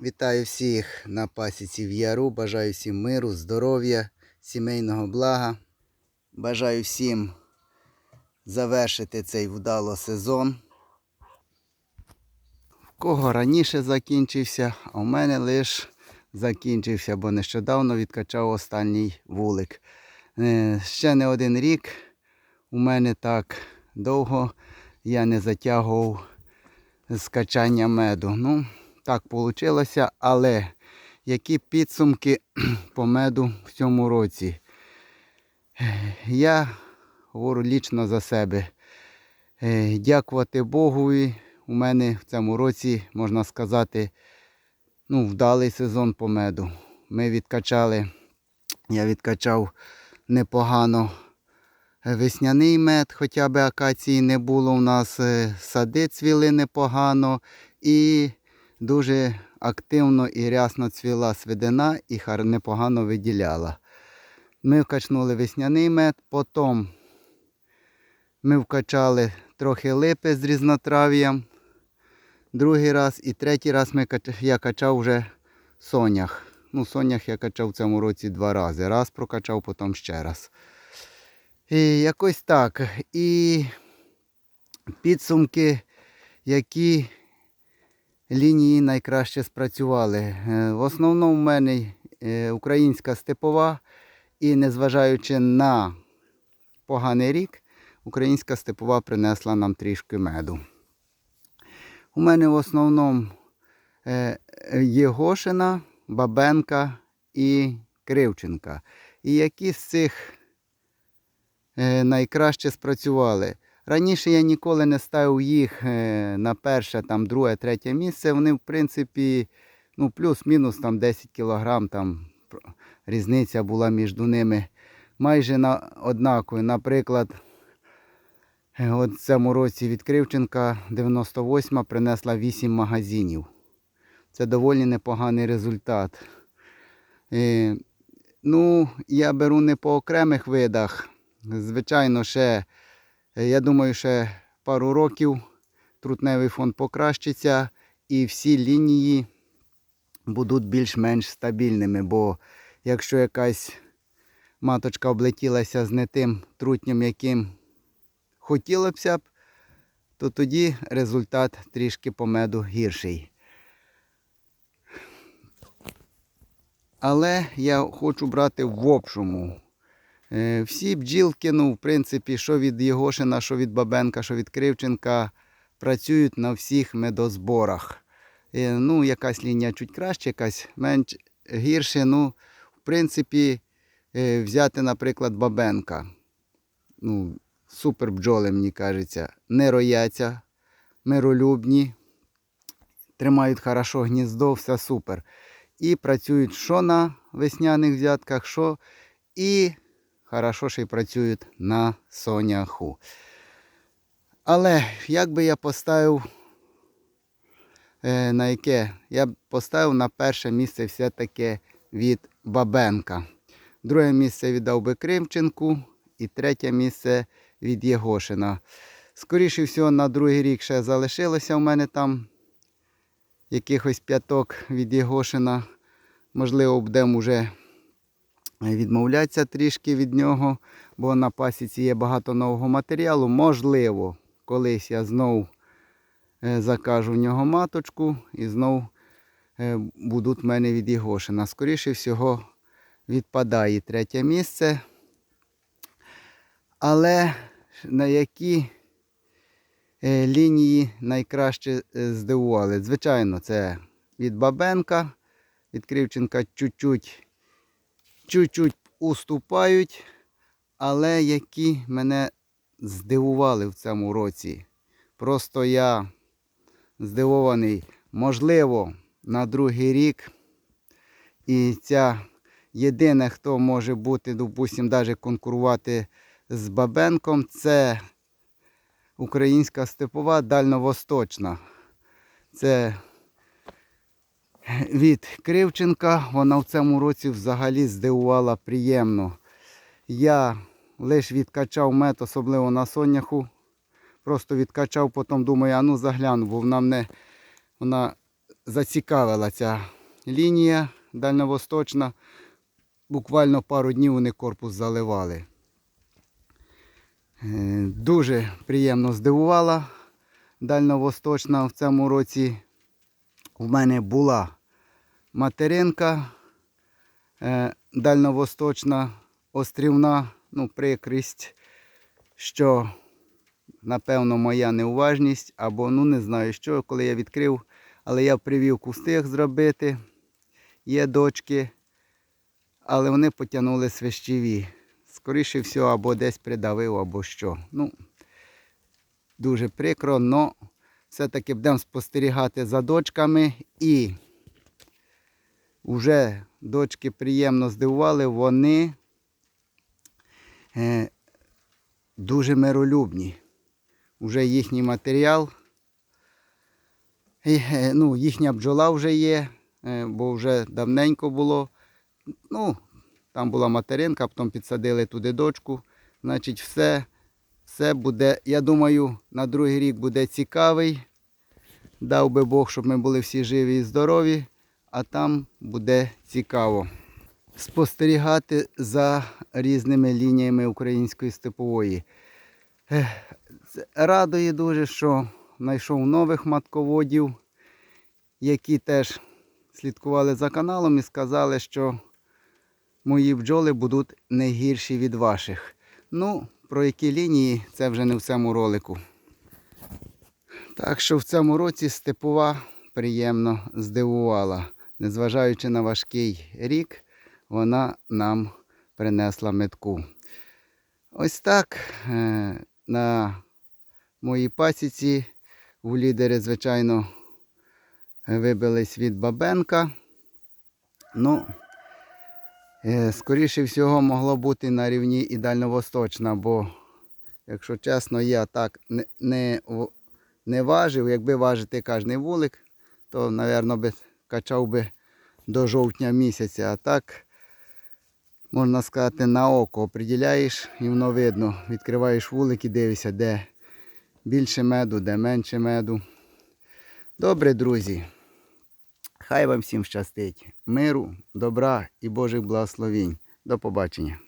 Вітаю всіх на пасіці в Яру. Бажаю всім миру, здоров'я, сімейного блага. Бажаю всім завершити цей вдало сезон. В кого раніше закінчився, а в мене лише закінчився, бо нещодавно відкачав останній вулик. Е, Ще не один рік у мене так довго я не затягував з качання меду. Ну, так вийшло, але які підсумки по меду в цьому році? Я говорю лічно за себе. Е, Дякувати Богові. У мене в цьому році, можна сказати, ну, вдалий сезон по меду. Ми відкачали, я відкачав непогано весняний мед, хоча б акації не було у нас, е, сади цвіли непогано і дуже активно і рясно цвіла свидина і непогано виділяла. Ми вкачнули весняний мед, потім ми вкачали трохи липи з різнотрав'ям. Другий раз і третій раз ми, я качав вже сонях. Ну, сонях я качав в цьому році два рази. Раз прокачав, потім ще раз. І якось так. І підсумки, які лінії найкраще спрацювали. Е, В основному в мене е, українська степова, і незважаючи на поганий рік, українська степова принесла нам трішки меду. У мене в основному е, Єгошина, Бабенка і Кривченка. І які з цих найкраще спрацювали. Раніше я ніколи не ставив їх е, на перше, там, друге, третє місце. Вони, в принципі, ну, плюс-мінус там 10 кілограм там різниця була між ними майже на, однаковою. Наприклад, е, от в цьому році від Кривченка 98 принесла 8 магазинів. Це доволі непоганий результат. Е, ну, я беру не по окремих видах. Звичайно, ще, я думаю, ще пару років трутневий фонд покращиться і всі лінії будуть більш-менш стабільними. Бо якщо якась маточка облетілася з не тим трутнем, яким хотілося б, то тоді результат трішки по меду гірший. Але я хочу брати в общому. Е, Всі бджілки, ну, в принципі, що від Єгошина, що від Бабенка, що від Кривченка, працюють на всіх медозборах. Е, Ну, якась лінія чуть краще, якась менш гірше. Ну, в принципі, е, взяти, наприклад, Бабенка. Ну, супер бджоли, мені кажеться, не рояться, миролюбні, тримають хорошо гніздо, все супер. І працюють що на весняних взятках, що і хорошо ще й працюють на соняху. Але як би я поставив е, на яке? Я б поставив на перше місце все-таки від Бабенка. Друге місце віддав би Кримченку і третє місце від Єгошина. Скоріше всього, на другий рік ще залишилося в мене там якихось п'яток від Єгошина. Можливо, будемо вже відмовлятися трішки від нього, бо на пасіці є багато нового матеріалу. Можливо, колись я знов е, закажу в нього маточку і знов е, будуть в мене від Єгошина. Скоріше всього, відпадає третє місце. Але на які е, лінії найкраще здивували? Звичайно, це від Бабенка, від Кривченка чуть-чуть чуть-чуть уступають, але які мене здивували в цьому році. Просто я здивований. Можливо, на другий рік. І ця єдине, хто може бути, допустимо, навіть конкурувати з Бабенком, це українська степова дальньовосточна. Це від Кривченка. Вона в цьому році взагалі здивувала приємно. Я лише відкачав мед, особливо на соняху. Просто відкачав, потім думаю, а ну загляну, бо вона мене вона зацікавила ця лінія дальньовосточна. Буквально пару днів вони корпус заливали. Е, Дуже приємно здивувала дальньовосточна в цьому році. У мене була материнка е, дальньовосточна, острівна, ну, прикрість, що, напевно, моя неуважність, або ну не знаю що, коли я відкрив, але я привівку встиг зробити. Є дочки, але вони потягнули свищеві. Скоріше всього, або десь придавив, або що. Ну, дуже прикро, але все-таки будемо спостерігати за дочками і вже дочки приємно здивували, вони е, дуже миролюбні. Уже їхній матеріал, е, ну, їхня бджола вже є, е, бо вже давненько було. Ну, там була материнка, потім підсадили туди дочку. Значить, все, все буде, я думаю, на другий рік буде цікавий. Дав би Бог, щоб ми були всі живі і здорові, а там буде цікаво спостерігати за різними лініями української степової. Радує дуже, що знайшов нових матководів, які теж слідкували за каналом і сказали, що мої бджоли будуть не гірші від ваших. Ну, про які лінії це вже не в цьому ролику. Так що в цьому році степова приємно здивувала. Незважаючи на важкий рік, вона нам принесла метку. Ось так е, на моїй пасіці у лідери, звичайно, вибились від бабенка. Ну, е, скоріше всього, могло бути на рівні і дальньовосточна, бо, якщо чесно, я так не, не, не важив. Якби важити кожний вулик, то, мабуть, би качав би до жовтня місяця. А так, можна сказати, на око оприділяєш і воно видно. Відкриваєш вулик і дивишся, де більше меду, де менше меду. Добре, друзі. Хай вам всім щастить. Миру, добра і Божих благословінь. До побачення.